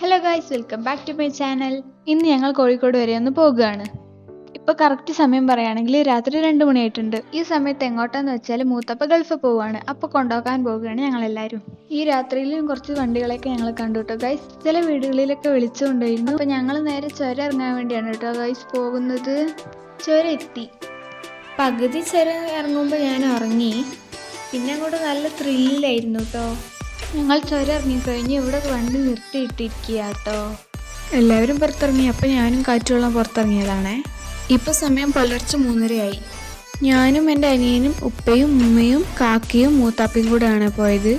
Hello guys welcome back to my channel ഇന്ന് ഞങ്ങൾ കോഴിക്കോട് വരെ ഒന്ന് പോകുകയാണ്. ഇപ്പൊ കറക്റ്റ് സമയം പറയുകയാണെങ്കിൽ രാത്രി രണ്ട് മണിയായിട്ടുണ്ട്. ഈ സമയത്ത് എങ്ങോട്ടാന്ന് വെച്ചാൽ മൂത്തപ്പ ഗൾഫ് പോവാണ് അപ്പൊ കൊണ്ടുപോകാൻ പോവുകയാണ് ഞങ്ങൾ എല്ലാവരും ഈ രാത്രിയിലും കുറച്ച് വണ്ടികളൊക്കെ ഞങ്ങൾ കണ്ടു കേട്ടോ ഗൈസ് ചില വീടുകളിലൊക്കെ വിളിച്ചു കൊണ്ടുപോയിരുന്നു അപ്പൊ ഞങ്ങൾ നേരെ ചുരം ഇറങ്ങാൻ വേണ്ടിയാണ് കേട്ടോ ഗൈസ് പോകുന്നത്. ചുരം എത്തി പകുതി ചുരം ഇറങ്ങുമ്പോൾ ഞാൻ ഉറങ്ങി. പിന്നെ അങ്ങോട്ട് നല്ല ത്രില്ലായിരുന്നു കേട്ടോ. ഞങ്ങൾ ചുരം കഴിഞ്ഞ് ഇവിടെ വണ്ടി നിർത്തിയിട്ടിരിക്കുക കേട്ടോ എല്ലാവരും പുറത്തിറങ്ങി. അപ്പം ഞാനും കാറ്റുവെള്ളം പുറത്തിറങ്ങിയതാണേ. ഇപ്പം സമയം പുലർച്ചെ മൂന്നരയായി. ഞാനും എന്റെ അനിയനും ഉപ്പയും ഉമ്മയും കാക്കയും മൂത്താപ്പയും കൂടെയാണ് പോയത്.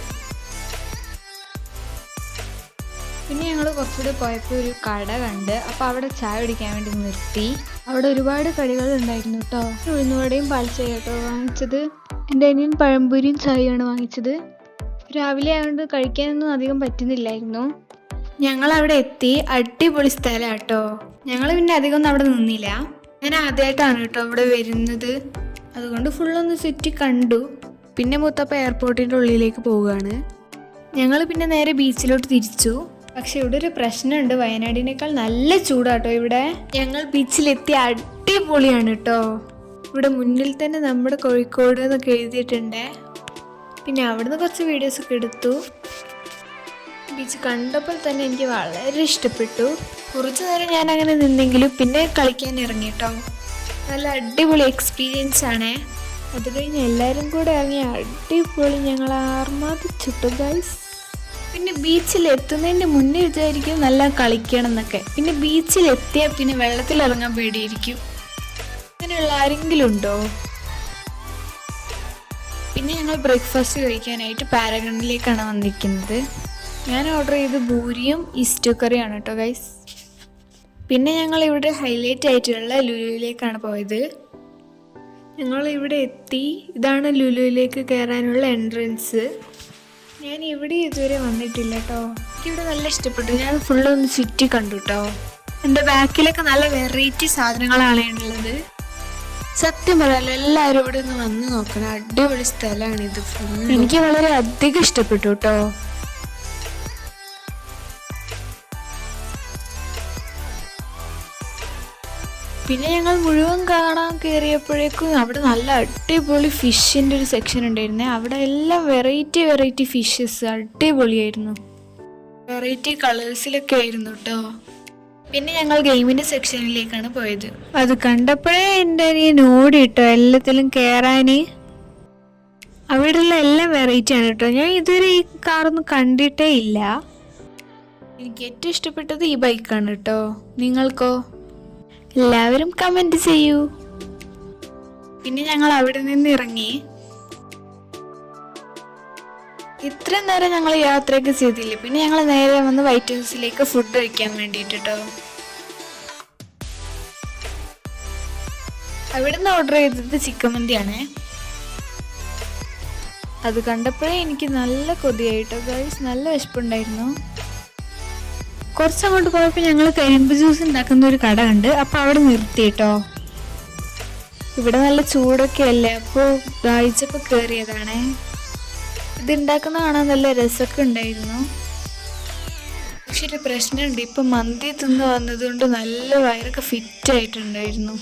പിന്നെ ഞങ്ങൾ കുറച്ചുകൂടി പോയപ്പോൾ ഒരു കട കണ്ട് അപ്പോൾ അവിടെ ചായ കുടിക്കാൻ വേണ്ടി നിർത്തി. അവിടെ ഒരുപാട് കടികൾ ഉണ്ടായിരുന്നു കേട്ടോ. ഉഴുന്നുവടയും പാൽച്ചായ കേട്ടോ വാങ്ങിച്ചത്. എന്റെ അനിയൻ പഴംപൊരിയും ചായയാണ് വാങ്ങിച്ചത്. രാവിലെ ആയതുകൊണ്ട് കഴിക്കാനൊന്നും അധികം പറ്റുന്നില്ലായിരുന്നു. ഞങ്ങൾ അവിടെ എത്തി അടിപൊളി സ്ഥലമാണ് കേട്ടോ ഞങ്ങൾ പിന്നെ അധികം ഒന്നും അവിടെ നിന്നില്ല. ഞാൻ ആദ്യമായിട്ടാണ് കേട്ടോ അവിടെ വരുന്നത്. അതുകൊണ്ട് ഫുള്ളൊന്ന് ചുറ്റി കണ്ടു. പിന്നെ മുത്തപ്പ എയർപോർട്ടിന്റെ ഉള്ളിലേക്ക് പോവുകയാണ്. ഞങ്ങൾ പിന്നെ നേരെ ബീച്ചിലോട്ട് തിരിച്ചു. പക്ഷെ ഇവിടെ ഒരു പ്രശ്നമുണ്ട്. വയനാടിനേക്കാൾ നല്ല ചൂടാട്ടോ ഇവിടെ. ഞങ്ങൾ ബീച്ചിലെത്തി അടിപൊളിയാണ് കേട്ടോ. ഇവിടെ മുന്നിൽ തന്നെ നമ്മുടെ കോഴിക്കോട് എന്നൊക്കെ എഴുതിയിട്ടുണ്ട്. പിന്നെ അവിടുന്ന് കുറച്ച് വീഡിയോസ് ഒക്കെ എടുത്തു. ബീച്ച് കണ്ടപ്പോൾ തന്നെ എനിക്ക് വളരെ ഇഷ്ടപ്പെട്ടു. കുറച്ച് നേരം ഞാൻ അങ്ങനെ നിന്നെങ്കിലും പിന്നെ കളിക്കാൻ ഇറങ്ങി കേട്ടോ നല്ല അടിപൊളി എക്സ്പീരിയൻസ് ആണ്. അത് കഴിഞ്ഞ് എല്ലാവരും കൂടെ ഇറങ്ങി അടിപൊളി ഞങ്ങൾ ആർമാദിച്ചിട്ടു ഗൈസ് പിന്നെ ബീച്ചിൽ എത്തുന്നതിന്റെ മുന്നേ വിചാരിക്കും നല്ല കളിക്കണം എന്നൊക്കെ പിന്നെ ബീച്ചിൽ എത്തിയാൽ പിന്നെ വെള്ളത്തിൽ ഇറങ്ങാൻ പേടിയിരിക്കും അങ്ങനെയുള്ള ആരെങ്കിലും ഉണ്ടോ? പിന്നെ ഞങ്ങൾ ബ്രേക്ക്ഫാസ്റ്റ് കഴിക്കാനായിട്ട് പാരഗണിലേക്കാണ് വന്നിരിക്കുന്നത്. ഞാൻ ഓർഡർ ചെയ്ത് ഭൂരിയും ഈസ്റ്റു കറിയാണ് കേട്ടോ ഗൈസ് പിന്നെ ഞങ്ങൾ ഇവിടെ ഹൈലൈറ്റ് ആയിട്ടുള്ള ലുലുവിലേക്കാണ് പോയത്. ഞങ്ങൾ ഇവിടെ എത്തി. ഇതാണ് ലുലുവിലേക്ക് കയറാനുള്ള എൻട്രൻസ് ഞാൻ ഇവിടെ ഇതുവരെ വന്നിട്ടില്ല കേട്ടോ. എനിക്കിവിടെ നല്ല ഇഷ്ടപ്പെട്ടു. ഞാൻ ഫുള്ള് ഒന്ന് ചുറ്റി കണ്ടു കേട്ടോ. എന്റെ ബാക്കിലൊക്കെ നല്ല വെറൈറ്റി സാധനങ്ങളാണ് ഉള്ളത്. സത്യം പറയാലോ എല്ലാവരും ഇവിടെ ഒന്ന് വന്ന് നോക്കണം. അടിപൊളി സ്ഥലമാണ് ഇത്. എനിക്ക് വളരെ അധികം ഇഷ്ടപ്പെട്ടു കേട്ടോ. പിന്നെ ഞങ്ങൾ മുഴുവൻ കാണാൻ കയറിയപ്പോഴേക്കും അവിടെ നല്ല അടിപൊളി ഫിഷിന്റെ ഒരു സെക്ഷൻ ഉണ്ടായിരുന്നേ. അവിടെ എല്ലാം വെറൈറ്റി വെറൈറ്റി ഫിഷസ് അടിപൊളിയായിരുന്നു. വെറൈറ്റി കളേഴ്സിലൊക്കെ ആയിരുന്നു കേട്ടോ. പിന്നെ ഞങ്ങൾ ഗെയിമിന്റെ സെക്ഷനിലേക്കാണ് പോയത്. അത് കണ്ടപ്പോഴേ എന്റെ അനിയൻ ഓടി കേട്ടോ എല്ലാത്തിലും കയറാന് അവിടെയുള്ള എല്ലാം വെറൈറ്റി ആണ് കേട്ടോ. ഞാൻ ഇതുവരെ ഈ കാറൊന്നും കണ്ടിട്ടേ ഇല്ല. എനിക്ക് ഏറ്റവും ഇഷ്ടപ്പെട്ടത് ഈ ബൈക്കാണ് കേട്ടോ. നിങ്ങൾക്കോ? എല്ലാവരും കമന്റ് ചെയ്യൂ. പിന്നെ ഞങ്ങൾ അവിടെ നിന്ന് ഇറങ്ങി. ഇത്ര നേരം ഞങ്ങൾ യാത്രയൊക്കെ ചെയ്തില്ലേ? പിന്നെ ഞങ്ങൾ നേരെ വന്ന് വൈറ്റ് ഹൗസിലേക്ക് ഫുഡ് കഴിക്കാൻ വേണ്ടിയിട്ട് കേട്ടോ അവിടുന്ന് ഓർഡർ ചെയ്തത് ചിക്കൻ മന്തിയാണ്. അത് കണ്ടപ്പോഴേ എനിക്ക് നല്ല കൊതിയായിട്ടോ? ഗൈസ് നല്ല വിശപ്പുണ്ടായിരുന്നു. കുറച്ചങ്ങോട്ട് പോയപ്പോൾ ഞങ്ങൾ കരിമ്പ് ജ്യൂസ് ഉണ്ടാക്കുന്ന ഒരു കട ഉണ്ട് അപ്പോൾ അവിടെ നിർത്തി കേട്ടോ ഇവിടെ നല്ല ചൂടൊക്കെ അല്ലേ അപ്പോൾ ദാഹിച്ചപ്പോൾ കയറിയതാണേ ഇത് ഉണ്ടാക്കുന്ന കാണാൻ നല്ല രസമൊക്കെ ഉണ്ടായിരുന്നു. പക്ഷെ ഒരു പ്രശ്നമുണ്ട്. ഇപ്പം മന്തി തിന്ന് വന്നതുകൊണ്ട് നല്ല വയറൊക്കെ ഫിറ്റ് ആയിട്ടുണ്ടായിരുന്നു.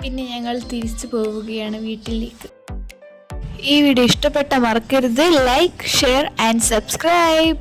പിന്നെ ഞങ്ങൾ തിരിച്ചു പോവുകയാണ് വീട്ടിലേക്ക്. ഈ വീഡിയോ ഇഷ്ടപ്പെട്ട മറക്കരുത്. Like share and subscribe